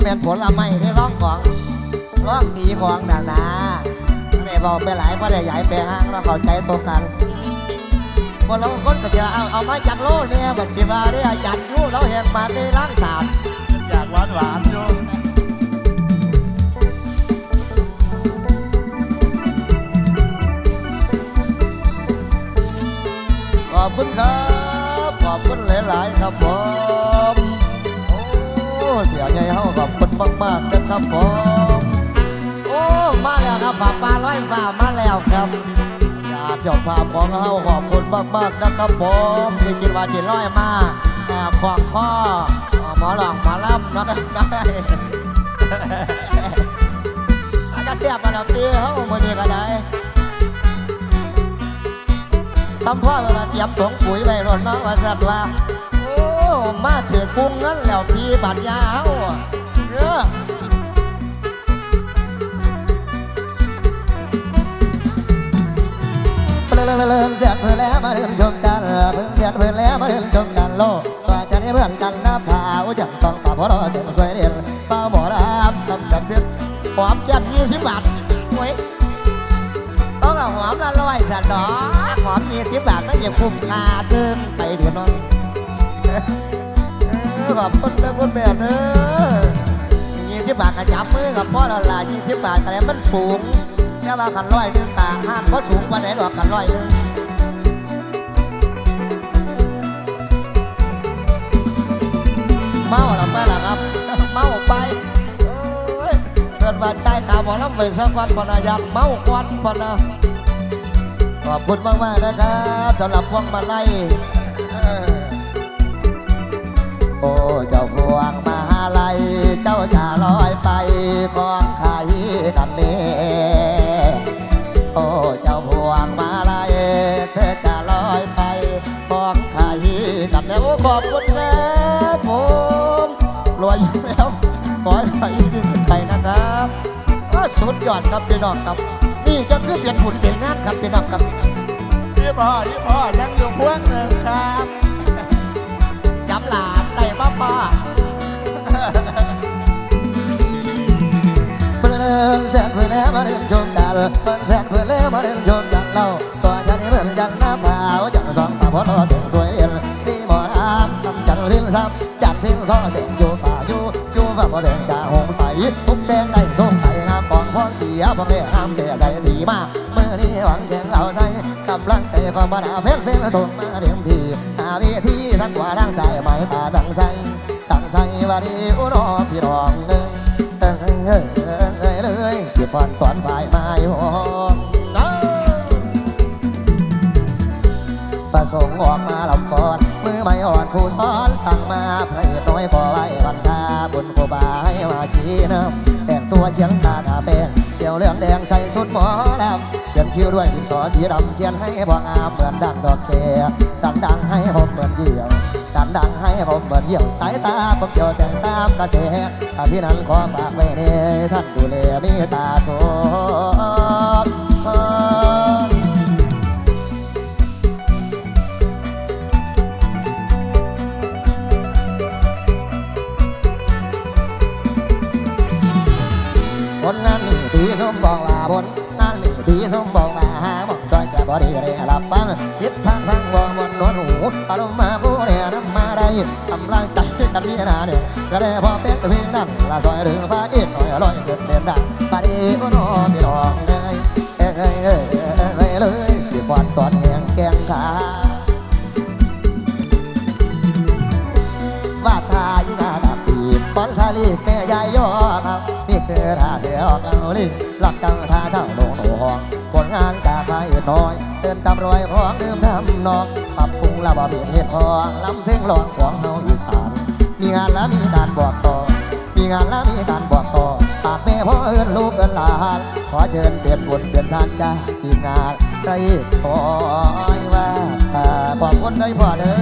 ว่าเป็นผลไม้ที่ร้องของร้องดีของนานาไม่บอกไปหลายเพราะได้ใหญ่ไปห้างเราเข้าใจตรงกันพอเราคนก็จะเอาเอามาจากโลกเนี่ยบัดทีว่าได้อาจารย์ยู่เราเห็นมาในร่างสามอยากหวานหวานๆอยู่ขอบคุณครับ ขอบคุณหลาย ๆ ครับผมโอ้ เสียใหญ่เฮาขอบคุณมากๆนะครับผมโอ้มาแล้วครับป่าปลาร้อยฟ้ามาแล้วครับอยากเจ้าภาพของเฮาขอบคุณมากๆนะครับผมที่คิดว่าจะร้อยมาแอบขวางข้อหมอหลองหมอล่ำนะครับได้อาจจะเสียบมาแล้วปีเฮามื่อนี้ก็ได้ทำพ่อเวลาเตรียมถุงปุ๋ยไปรถน้องว่าสัตว์ว่า โอ้มาเถือกุ้งนั่นแล้วพี่บัดยาเฮาเออเริ่มเสียงเพื่อแล้วมาเริ่มชมกันเพิ่งเสียงเพื่อแล้วมาเริ่มชมกันโลกว่าจะได้เพื่อนกันน้ำผาอุจังสองตาพอรอเสียงสวยเด่นเป้าหมอรามทำจัดเพียงหอมจัดยี่สิบบาทโอ้ยต้องเอาหอมละร้อยสันดอกหอมยี่สิบบาทไม่ยังคุ้มค่าเดินไปเดือนนอน ออขอบคุณนะคุณแม่เนอยี่สิบบาทกระจับมือกับพ่อละลายี่สิบบาทแต่มันสูงแต่ว่าขันร้อยหนึงตาห้ามเพราะสูงกว่าไหนดอกขันร้อยหนึงเมาหรือไม่ล่ะครับเมาไปเอ้ยเกิดว่าใจขาหมอลำไปสักวันพอนายากเมาควันพอนาขอบคุณมากมากๆนะครับสำหรับพวงมาลัย โอ้เจ้าพวงมาลัยเจ้าจะลอยไปของใครกันเนี่โอ้เจ้าพวงมาลัยเธอจะลอยไปของใครกันเนี่ยโอ้ขอบคุณครับผมรวยอยู่แล้วขอให้ไปยิ่งไปนะครับก็สุดยอดครับพี่น้องครับ นี่ก็คือเป็นผุนเป็นงานครับพี่น้องครับยี่พ่อยี่พ่อยังอยู่พวงหนึ่งครับาบได้าบ้าเพื่อนแสนเพื่อนแล้วมาเล่นชมกันเพื่อนแสนเพื่อนแล้วมาเล่นชมกันเราตัวฉันนี่เพื่อนจันน้ำเปล่าจังสองฝาพอทอเสียงสวยเอ็นพี่หมอน้ำทำจันรินซ้ำจันทิ้งท่อเสียงอยู่ป่าอยู่อยู่ฝ่าพอแดงจ่าหงใสทุกแดงได้ส่งไทยน้ำปองพอเสียพอแดงน้ำแต่ใจสีมากเมื่อนี้หวังแข่งเราใส่กำลังใจความบ้าเฟ้นเฟ้นส่งมาเต็มที หาวิธีทั้งกว่าทั้งใจไม่ตาตั้งใสตั้งใสวันนี้อุรอพี่รองหนึ่งเอ้ยเอ้ยเอ้ยเลยสิฟันตอนบ่ายไม้หอมน้าประสงค์ออกมาลำฟอนมือไม่อ่อนครูสอนสั่งมาพระเอกน้อยพอไว้บรรดาบุญคบาให้มาจีน้ำแต่งตัวเชียงตาตาเป็นเขียวเหลืองแดงใส่ชุดหมอลำ นคิ้วด้วยดินสอสีดำเขียนให้พองามเหมือนดังดอกแคสันดังให้ผมเหมือนเดี่ยวสันดังให้ผมเหมือนเหี่ยวสายตาผมเกี่ยวแต่งตามกระแสถ้าพี่นั้นขอฝากไว้ในท่านดูแลมีตาทุกคนผลงานนี่ตีสมบอกว่าผลงาน บอดีได้รับฟังคิดทางทางวองวนนวนหูอารมณ์มาผู้เนี่ยนำมาได้กำลังใจกันพี่นาเนี่ยก็ได้พอเป็นเพียงนั้นละซอยถึงฟ้าอีกหน่อยลอยเกิดเด่นดังปาดีก็นอนพี่น้องเลยเอ้ยเอ้ยเอ้ยเลยสิฟอนตอนแหงแกงขา บอลคาลีแม่ยายยอครับนี่คือท่าเสือออกเกาหลีหลักจังท่าเท่าโหนงหนูห้องผลงานจากไปน้อย เดินตามรอยของดื่มทำนอกปรับปรุงระบบเหตุพองลำเพ่งหลอนของเฮาอีสานมีงานแล้วมีการบอกต่อ มีงานแล้วมีการบอกต่อปากแม่พ่อเอินลูกเอินหลานขอเชิญเปลี่ยนบุญเปลี่ยนทานจ้าทีงานใจคอยว่าขอบคุณด้วยพ่อเด้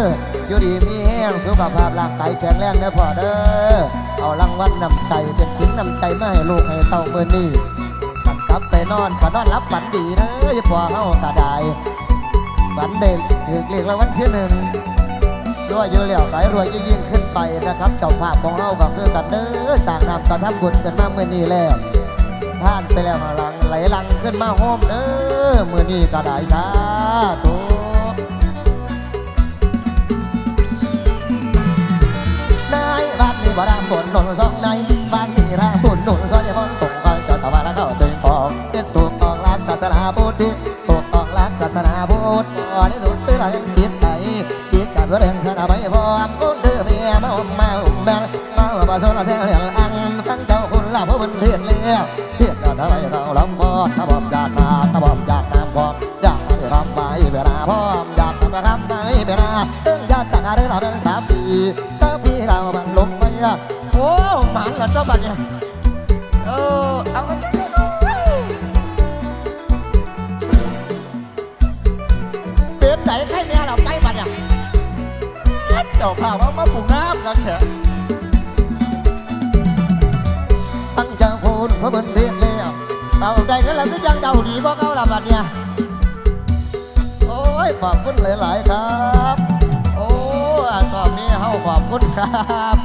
ออยู่ดีมี แห้งสุขภาพร่างกายแข็งแรงเด้อพ่อเด้อเอารางวัลนำใจเป็นสินนำใจมาให้ลูกให้เต้าเมื่อนี้กันกลับไปนอนก็นอนรับฝันดีเด้อย่าพ่อเฮาตาได้ฝันเด่นถือเรียกรางวัลที่หนึ่งรวยอยู่แล้วไหลรวยยิ่งขึ้นไปนะครับเจ้าภาพของเราก็คือกันเด้อสร้างนำกระทำบุญกันมาเมื่อนี้แล้วท่านไปแล้วหลังไหลหลังขึ้นมาโฮมเด้อเมื่อนี้ก็ได้สาธุายบ้านนี้บ่รามฝนหนุนสองในบ้านนี้รางบุญหนุนสองในคนส่งกันเจ้าตะวันแล้วเข้าสิ่งของเต็มถูกออกหลักศาสนาพุทธถูกออกหลักศาสนาพุทธก่อนที่สุดตื่นเรื่องจิตใจจิตกับเรื่องขณะไม่พอคุณเดือดเมียมาอมมาอมแบงมาว่าโซลาเซลล์เรื่องอังฟังเจ้าคุณเล่าผู้บนเทียนเลี้ยวเทียนกันทำไมเราลำบากตะบอมยาดนาตะบอมาาภาพว่ามาปลูกน้ำกันแขกตั้งเจ้าพูนเพราะเบิ่นเรียกแล้วเอาใจกันแล้วก็ยังเดาดีก็เก้าละบัดเนี่ยโอ้ยขอบคุณหลาย ๆ ครับ โอ้ยตอนนี้เฮาขอบคุณครับ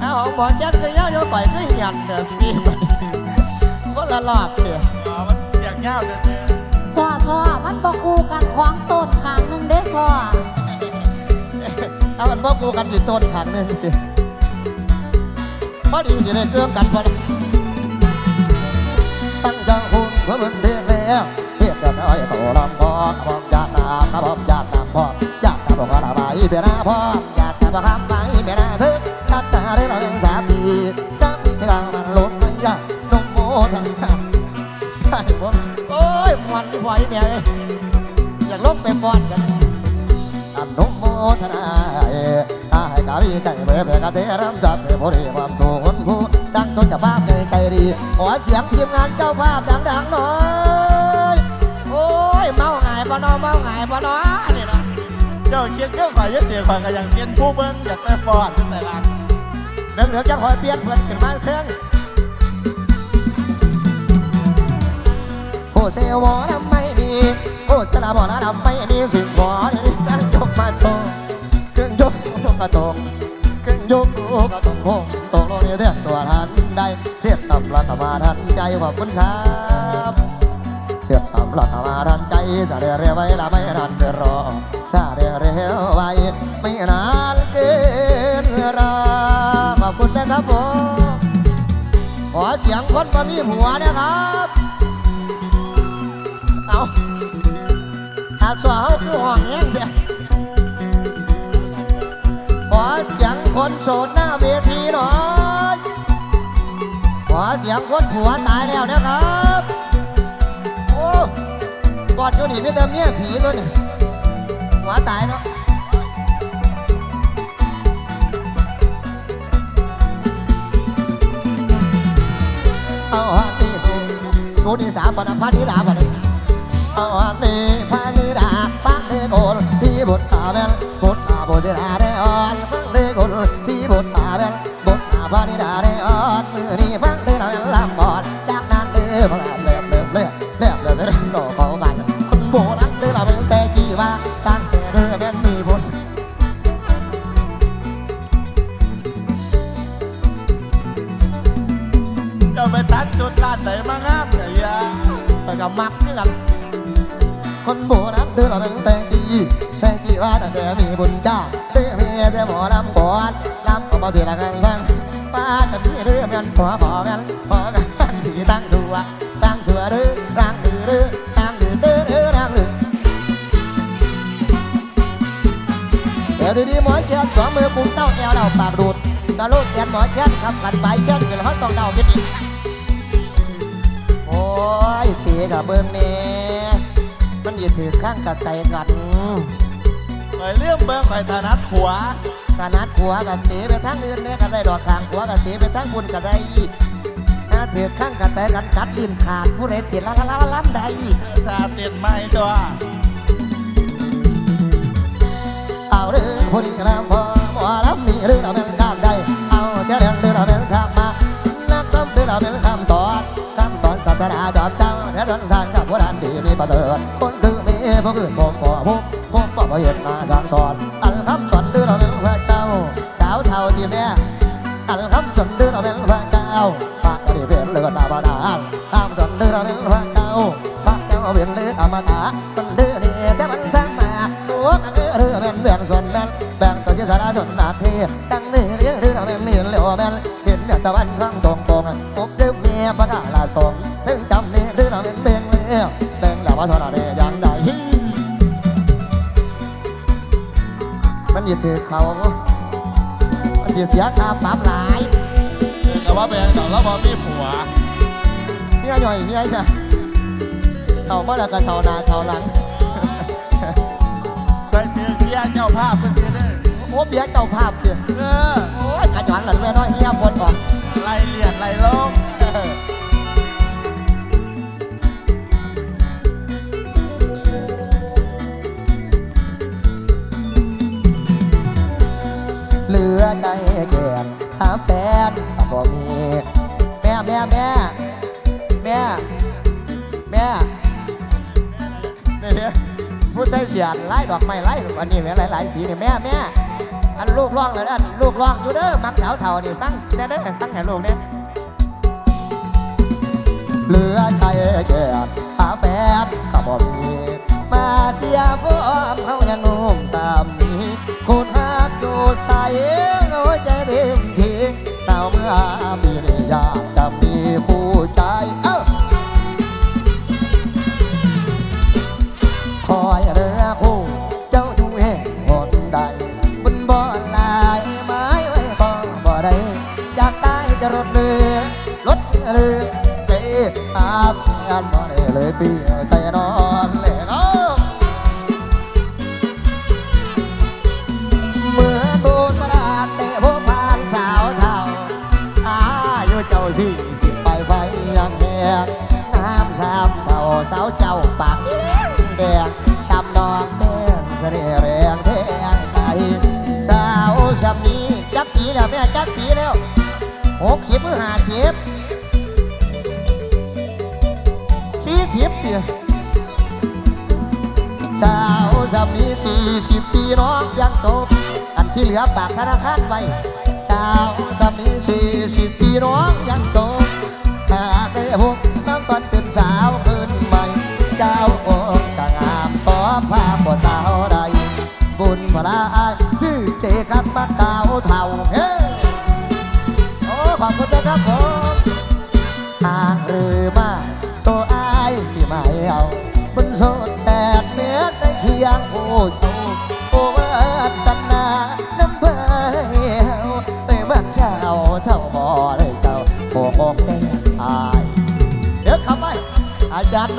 เอาของหมอแจ๊ดก็เยอะโยไปก็หยันเดิมปีไปคนละรอบเดียวอ๋อมันเสียงเงาเด้อซอซอมันบอกคู่กันคว้างต้นขางหนึ่งเด้ซอ เอามันพ่อกูกันจีต้นขันหนึ่งสิพอดีสิได้เกื้อกันพอตั้งจ้าคุณเพื่อบิ่นเรียกแล้วเทียบกันอาไอ้โตลำพอขบอมยาดน้ำขบอมยาดน้ำพอยาดน้ำบอกว่าละบายเบียนาพอยาดน้ำบอกคำไปเบียนาเถิดตัดตาได้เราสามปีสามปีที่เรามันลดไม่ยากนมโมทั้งนใช่ผมโอ้ยมันไหวแม่อยากลบไปฟอนกัน ทนาเออาให้กาลีใจเบื่อเบื่อกาเทรำจับเพื่อผู้ดีความสุนผู้ดังจนจะภาพในใจดีขอเสียงทีมงานเจ้าภาพดังๆหน่อยโอ้ยเมาไงายบ่นอเมาไงายบ่นอนี่เนาะเจ้าเกียนเจ้าข่อยยัดเตียข่อยก็ยังเกียนผู้เบิ้งอยากไปฟอดจังแต่ละเรื่อเหลือจะคอยเปลี่ยนเพื่อนขึ้นมาเทิงโคเซลวอลำไม่มี สลาบอลลำไม่มีสิ่งขอนี่ตั้งยกมาโซเครื่องยกกระตงเครื่องยกกระตงโค้งตกลงเรื่องตัวทันใดเทียบสัมรัตมาทันใจขอบคุณครับเทียบสัมรัตมาทันใจสาเรียเรียไว้ละไม่ทันเดือรอสาเรียเรียไว้ไม่นานเกินรอขอบคุณนะครับผมขอเสียงคนมามีผัวนะครับเอา คนโสดหน้าเวทีหน่อยขอเสียงคนผัวตายแล้วนะครับโอ้กอดอยู่นี่ไม่เติมเนี่ยผีตัวนี่ผัวตายเนาะเอาฮันนี่สูกูนี่สามปนพันธิดาปนเอาฮันนี่พันธิดาพันธิโกนที่บุตาแมนบุตาบุตรา บุตรตาแมนบุตรตาพันธิดาได้อ่อนมือนี่ฟังธิดาแมนลำบอดจากนั้นเดือพลาดเลือมเลือมเลือมเลือมเลือมเลื่อมโตเขากันคนโบราณเดือเราเป็นแต่กี่ว่าตั้งแต่เรือแมนมีบุญเจ้าไปตัดจุดลาดไหนมางามเนี่ยาไปกับมักนี่กันคนโบราณเดือเราเป็นแต่กี่แต่กี่ว่าตั้งแต่มีบุญจ้าเดือมีแต่หมอลำก่อน ก็มาเสียละกันฟังป้าจะมีเรื่อแมนขอขอแมนขอกันที่ตั้งสัวตั้งสัวเรือร่างดือเรือร่างดือเรือเรือร่างดือเดี๋ยวดีๆหมอเชียนสองมือปุ่มเต้าแอวเราปากดูดตะลุกแกนหมอเชียนขับกันไปเชียนเกิดเขาต้องเดาเป็นอีกโอ้ยตีกับเบิ้งเนี่มันยืดถือข้างกับใจกันข่อยเลี้ยมเบิ้งข่อยถนัดขวา ขนาดขัวกับตีไปทางอื่นเนี่ยก็ได้ดอกข้างขัวกับตีไปทางบุญก็ได้ถ้าถือข้างกับแต่กันกัดลิ้นขาดผู้ใดเสียละละละล้ำได้ตาเตียนไม้จ้าเอาเรื่องผู้นี้แล้วพอหมอลำนี่เรื่องเราเป็นข้ามได้ เอาเจ้าเรื่องเรื่องเราเป็นข้ามานักรบเรื่องเราเป็นคำสอนคำสอนศาสนาดอนเจ้าเดี๋ยวเดินทางกับผู้ดันดีมีประเสริฐคนคือมีผู้อื่นผมบ่พบผมบ่บ่เห็นมาสั่งสอน นี่เรียกเรื่องนั้นนี่เหลียวแม่นเห็นเนี่ยสวรรค์ข้างตรงตรงปุ๊บเดือบเมียประกาศลาสงถึงจำนี่เรื่องนั้นเบ่งเลยเบ่งแล้วว่าเท่านั้นยังได้มันยึดถือเขามันยึดเสียค่าปรับหลายแต่ว่าเป็นดอกแล้วบอมีผัวเฮียหน่อยเฮียจ้ะเท่ามาแล้วก็เท่านาเท่าหลังใส่เตียงเกียเจ้าภาพเพื่อนเด้อโอ้เบียเจ้าภาพเดีย ออโอ้ยกระหยอนหลังแม่น้อยเฮียพนก่อนไล่เลียดไล่ลงเหลือใจแก่นหาแฟนก็มี แม่แม่แม่แม่แม่เนี่ยผู้ใส่เสียนไล่ดอกไม้ไล่อันนี้แม่หลายๆสีเนี่ยแม่แม่ อันลูกร้องเลยอันลูกร้องอยู่เด้อมักสาวเท่านี่ฟังแน่เด้อฟังแห่ลูกเนี่ยเหลือใจแก่นหาแฟนก็บ่มีมาเสียฟอมเขายังงงสามีคุณหักอยู่ใส่หัวใจเต็มทีเต่าเมื่อ อาบงานบ่ได้เลยปียใจนอนาวสามีสี่สิบปีน้องยังจบอันที่เหลือฝากธนาคารไว้สาวสามีสี่สิบปีน้องยังจบหากได้พบน้องตอนเป็นสาวขึ้นใหม่ เจ้าองค์จะงามสอผ้าบ่สาวใดบุญพระ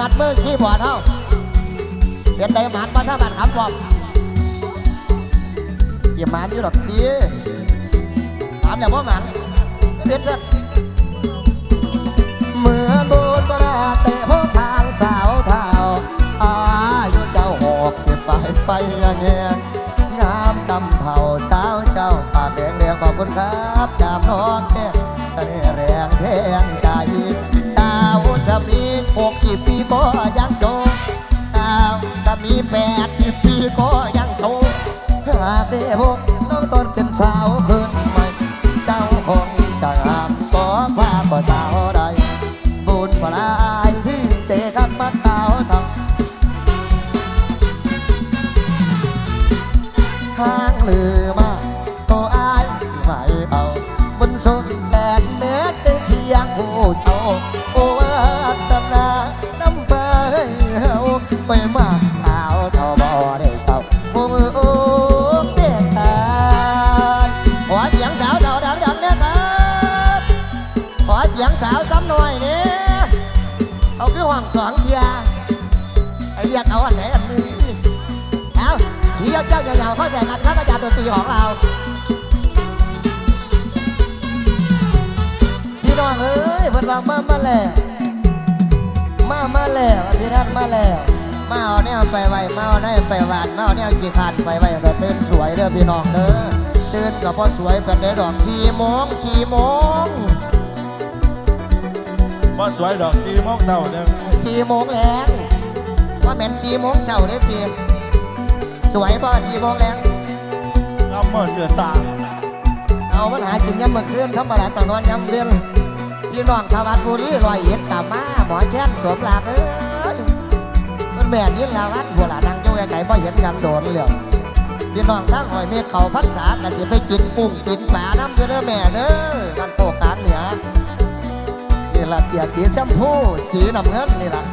นัดมือขี้บอดเฮาเป็นไดหมันมาถ้ามันคำบอกอย่าหมันอยู่หรอกดีถามเดี๋ยวว่าหมันเด็ดเด็ดเหมือนโบนประดาเตะพวกทางสาวเท่าอายุเจ้าหกสิบไปไปยังเงี้ยงามจำเท่าสาวเจ้าปากแดงแดงขอบคุณครับจามน้องแก่ท ก็ยังโตสาวสามีแปดสิบปีก็ยังโตหากได้พบ ทีเจ้าเจ้าๆเข้าใจกันครับอาจารย์ดนตรีของเราพี่น้องเอ้ยเพิ่นว่ามามาแล้วมามาแล้วพี่ท่านมาแล้วมาเอาเนี่ยไปไว้มาเอาเนี่ยไปหวานมาเอาเนี่ยกี่คันไปไว้ก็ตื่นสวยเด้อพี่น้องเด้อตื่นกับพ่อสวยเป็นได้ดอกสี่โมงสี่โมงบ่สวยดอกกีมอกเต่าเด้อสี่โมงแรงว่าแม่นสี่โมงเช้าได้อพี่ สวยป่ะสี่โมงแรงเอาเมื่อเสือตา เอามันหากินยามมื่อคืนธรรมดาตอนนอนยามเวียนพี่น้องชาวบ้านบุรีลอยเอ็ดตามมาหมอแช่นสวมหลากเอ้ยมันแม่นยืนลาวัดหัวหลานังเจ้าไก่บ่เห็นกันโดนเหลืองพี่น้องทั้งหอยเมีเขาพัดษากันจะไปกินกุ้งกินปลาน้ำเด้อแม่เด้อกันโตกลางเหนือนี่ละเสียสีแชมพูสีน้ำเงินนี่ละ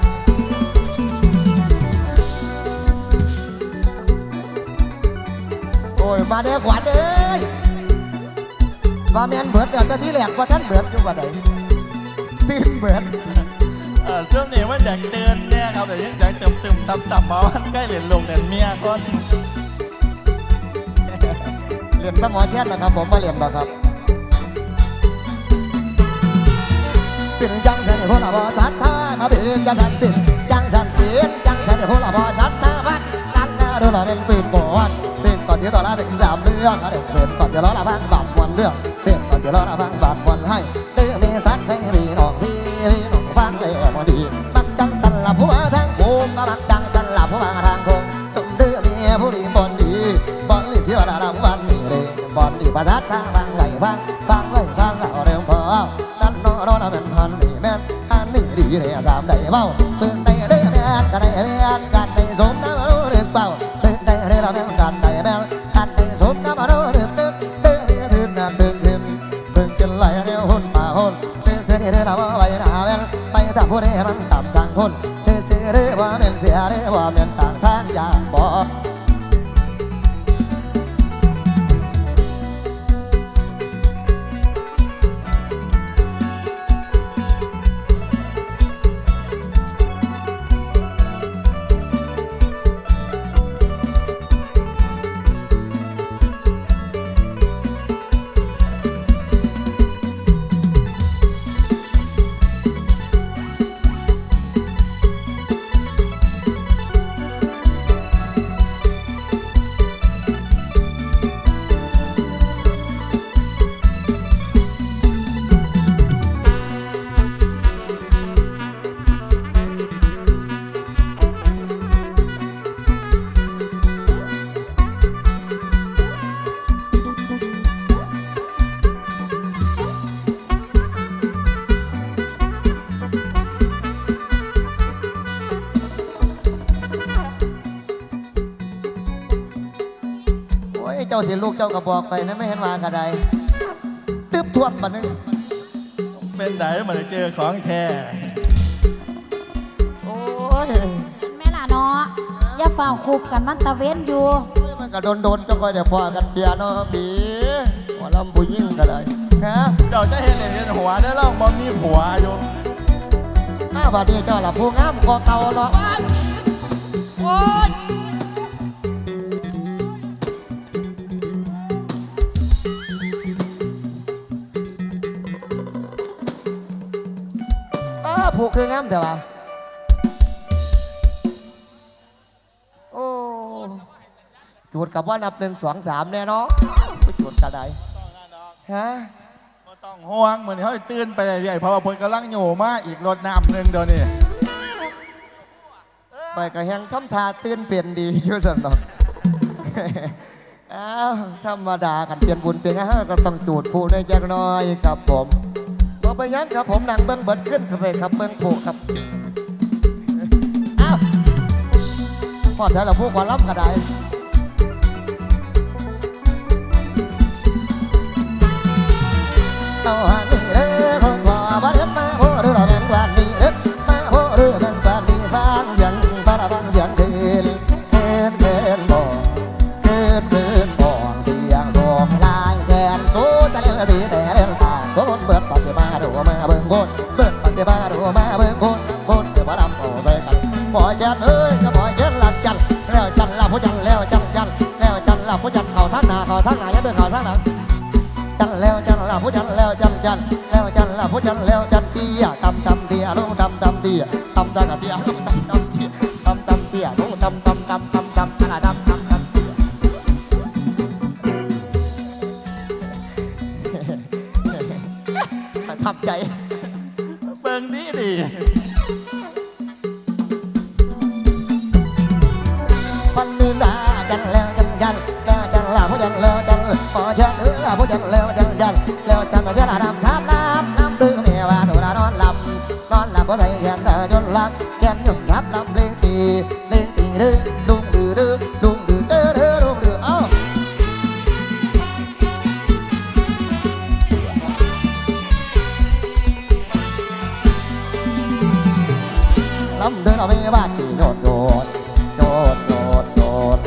ยมาเด้อขวัญเอ้ยว่าแมนเบิดเดี๋ยวจะที่แหลกว่าท่านเบิดอยู่ว่าใดตื่นเบิดเออช่วงนี้ว่าอยากเตือนเนี่ยครับแต่ยังอยากเติมเติมต่ำต่ำมาวันใกล้เหรียญลงเหรียญเมียคนเรียนสมอแค่นะครับ ผมมาเรียนบ่ครับเป็นจังสันโหระบอสัตตาครับเป็นจังสันเป็นจังสันเป็นจังสันโหระบอสัตตาวัดกันนะดูละเป็นปืนก่อน เป็นก่อนที่ต่อละเป็นสามเรื่องเด็กเป็นก่อนจะล้อละพังบาปวันเรื่องเป็นก่อนจะล้อละพังบาปวันให้เดือมีสัตว์ให้รีน้องพี่รีน้องฟังเลยพอดีมักจังสันละผู้ว่าทางโค้งก็มักจังสันละผู้ว่าทางโค้งจมเดือมีผู้ดีบอนดีบอนลีเสียดารางวันนี้เลยบอนดีประทัดทางฟังไหลฟังฟังไหลฟังเราเร็วพอนั่นนอนนเป็นพันนี่แม่นอันนี้ดีเลยสามได้เบ้าตื่นได้เด้อแม่นกันได้แม่นกัน ถ้าผู้ใดมันต่ำสั่งคนเสียเสียเด้อว่าเม่นเสียเด้อว่าเม่นสั่งทางอยากบอก กเจ้าก็บอกไปนะไม่เห็นว่ากระไดตึบทวนบัดนึงเป็นไหนมาได้เจอของแท้โอ้ยแม่ล่ะเนาะอย่าเฝ้าคุบกันมันตะเว้นอยู่มันก็โดนโดนๆก็ค่อยเดี๋ยวพอกันเทียเนาะพี่หัวลำผู้ยิ่งก็ได้ฮะเจ้าจะเห็นเหรียญหัวได้ล่องบอมีผัวอยู่อ้าวบัดนี้เจ้าละผู้งามก็เก่าเนาะโอ้ย แต่ว่าโอ้จุดกับว่านับหนึ่งสองสามแน่เนาะไปจุดกระไดฮะก็ต้องห่วงเหมือนเขาตื่นไปเรื่ยๆเพราะว่าเพิ่นกำลังอยู่มาอีกรถน้ำหนึ่งเดี๋ยวนี้ไปกระแหงทำทาตื่นเปลี่ยนดีอยู่สนอกอ้าวธรรมดาขันเปลี่ยนบุญเปลี่ยนอาก็ต้องจูดผู้ในจักน้อยครับผม พอไปยังครับผมนั่งเบิ้งเบิดขึ้นครับเลยครับเบิ้งผูกครับอ้าวพอใช้เราพูดกว่าล้ำกระไดเอ จันแล้วจันแล้วพุจันแล้วจันเตียตำตำเตียลงตำตำเตียตำตำเตียลงตำตำเตียตำตำเตียลงตำตำตำตำตำอะไรตำตำตำเตียทับใจเบิ่งดีดี lạc khen nhường giáp làm lên tì lên tì đơ đung đưa đơ đung đưa đơ đơ đung đưa oh. lắm đứa nào mê ba chỉ nhột nhột nhột nhột nhột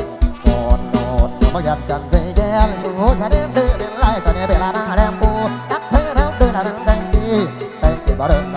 nhột nhột nhột bao nhiêu cần dây ghe lên xuống ra đến, đưa đến lại sao nhẹ bể là đang đem bu tắt thế nào đưa là đang đánh đi đánh đi bao đường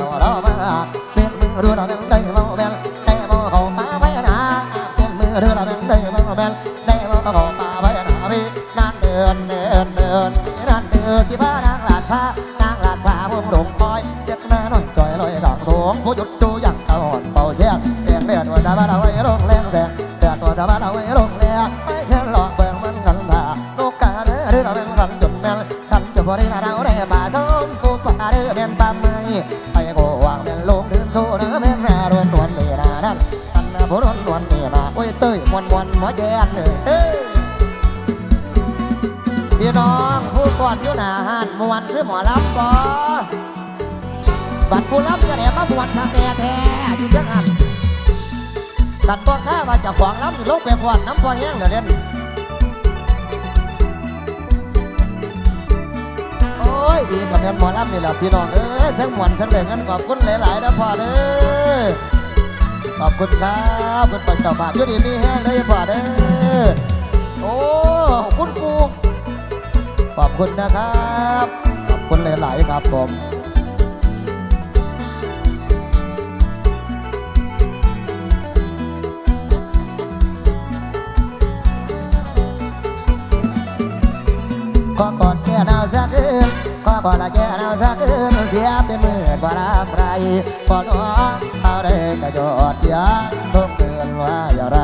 บัดผู้ลำจะแหมามวนทาแท้แท้อยู่จังหันกันบ่ค้าว่าเจะขวางลำนี่ลงไปฟอนน้ำพอแห้งเหลือเด่นโอ้ยดีกับแม่นหมอลำนี่แหละพี่น้องเอ้ยทั้งหมวนทั้งเด่นกันขอบคุณหลายๆนะพ่อเด้อขอบคุณครับเป็นปัจจุบันอยู่ดีมีแห้งเลยพ่อเด้อโอ้คุณครูขอบคุณนะครับ ขอบคุณหลายๆครับผม ก็กอดแก่นาวสักคืนก็กอดละแก่นาวสักคืนเสียเป็นหมื่นว่ารับไรพอน้องเอาได้กระโดดยางทุกเดือนว่าอย่าไร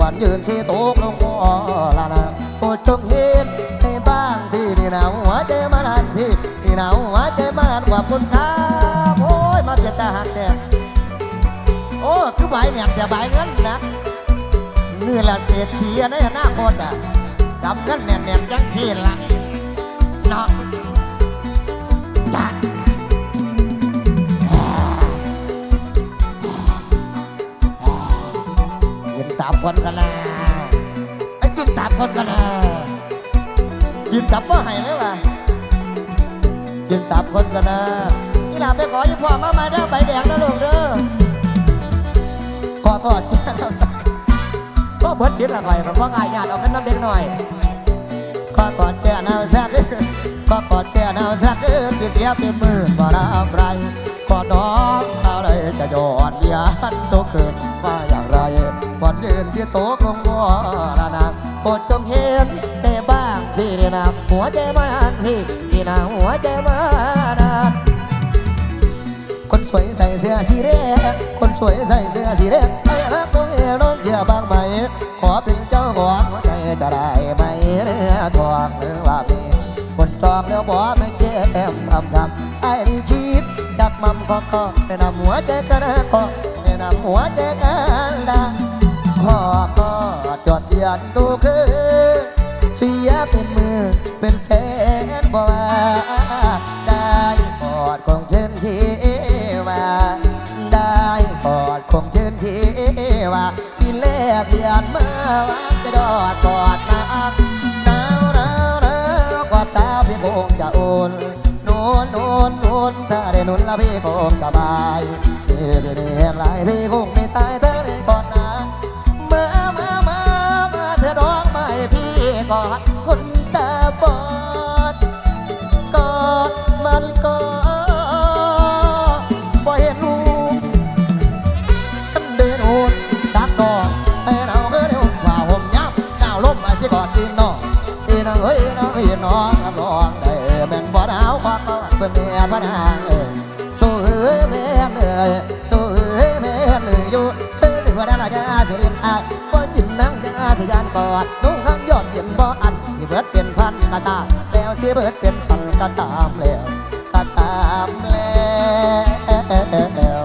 วันยืนที่ตกลงคอละนะโปรดจงเห็นในบ้างที่นี่หนาวหัวใจมานานที่นี่หนาวหัวใจมานานขอบคุณครับโอ้ยมาเปลี่ยนตาหักเนี่ยโอ้คือใบแหนบจะใบเงินนะนี่แหละเศรษฐีในอนาคตอะกำเงินแน่นๆจังทีละ เนาะจ้ะกินตับคนกันนะไอ้กินตับคนกันนะกินตับว่าให้เลยวะกินตับคนกันนะนี่หลาไปขออยู่พ่อมามาเด้อใบแดงนะลูกเด้อขอกอดแก้วสักก็เบิดชิดละไข่ผมว่าง่ายญาติเอากันน้ำเด็กหน่อย ก็กอดแก่หนาวสักก็กอดแก่หนาวสักที่เสียเป็นมื่นบ่รับไรกอดน้องอาเลยจะยอดยานตัวเกินว่าอย่างไรก่อนยืนที่โต๊ะคงว่าละนางโปรดจงเห็นใจบ้างพี่นี่นะหัวใจมานานพี่พี่นะหัวใจมานานคนสวยใส่เสื้อสีแดงคนสวยใส่เสื้อสีแดงไอ้ฮักน้องเอ๋น้องเกี่ยบางไหมขอเป็นเจ้าของหัว จะได้ไหมเนื้อทองหรือว่ามีคนตอบแล้วบอกไม่เจ็บอำทำไอ้นี่คิดจากมัมก็ก็แนะนำหัวใจกันนะก็แนะนำหัวใจกันนะขอก็จดยันตูคือเสียเป็นหมือเป็นแสน บายาสิยานกอดนุ่งข้างยอดเย็นบ่อันสิเบิดเป็นพันกะตามแล้วสิเบิดเป็นพันกะตามแล้วกะตามแล้ว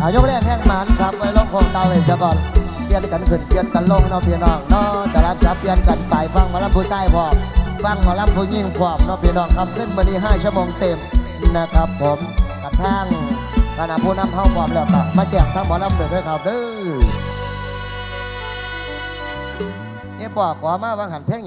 อายกแรกแห้งมันครับไว้ลงพงเตาเลยซะก่อนเปลี่ยนกันขึ้นเปลี่ยนกันลงเนาะพี่น้องเนาะจะรับสับเปลี่ยนกันไปฟังหมอลำผู้ชายพอมฟังหมอลำผู้หญิงพร้อมเนาะพี่น้องคำขึ้นมาดีห้าชั่วโมงเต็มนะครับผมกระทั่ง ณะผู้นำเข้าพร้อมแล้วก็มาแจกทั้งหมอลำเด้อครับเด้อเนี่ยพ่อขอมาวังหันเพ่ง